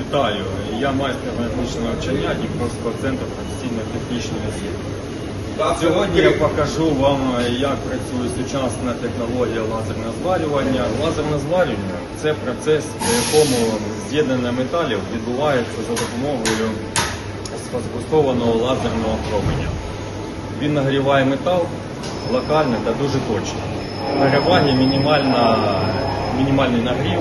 Вітаю. Я майстер медичного навчання Дніпровського центру професійно-технічної освіти. Сьогодні я покажу вам, як працює сучасна технологія лазерного зварювання. Лазерне зварювання це процес, при якому з'єднання металів відбувається за допомогою сфокусованого лазерного променя. Він нагріває метал локально та дуже точно. Переваги мінімальний нагрів,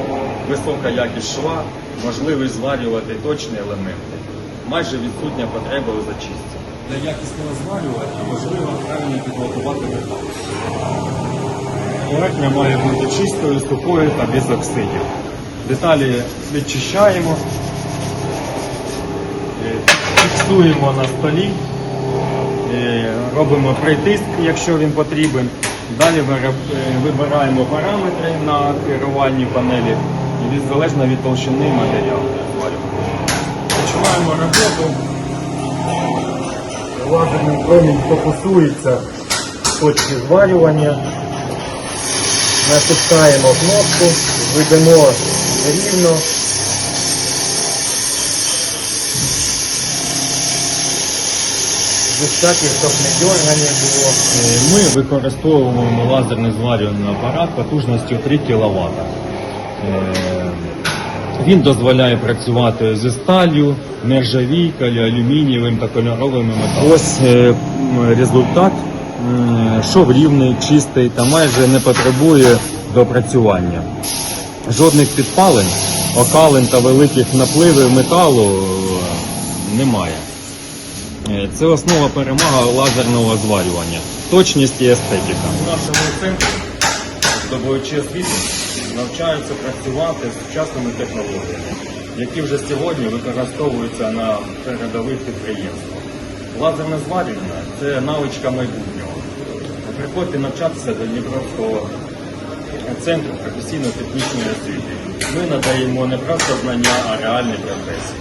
висока якість шва, можливість зварювати точні елементи. Майже відсутня потреба у зачистці. Для якісного зварювання важливо правильно підготувати метал. Поверхня має бути чистою, сухою та без оксидів. Деталі відчищаємо, е, фіксуємо на столі. Е, робимо притиск, якщо він потрібен. Далі е, вибираємо параметри на керувальній панелі і від залежно від толщини матеріалу. Починаємо роботу. Лазерний промінь фокусується в точці зварювання. Натискаємо кнопку, ведемо рівно. без всяких дергання було. Ми використовуємо лазерний зварювальний апарат потужністю 3 кВт. Він дозволяє працювати зі сталью, нержавійкою, алюмінієвим та кольоровими металами. Ось е, результат. Шов рівний, чистий та майже не потребує допрацювання. Жодних підпалень, окалин та великих напливів металу е, немає. Е, Це основа перемога лазерного зварювання. Точність і естетика. У нашому центрі здобувачі освіти навчаються працювати з сучасними технологіями, які вже сьогодні використовуються на передових підприємствах. Лазерне зварювання це навичка майбутнього. Приходьте навчатися до Дніпровського центру професійно-технічної освіти. Ми надаємо не просто знання, а реальні професії.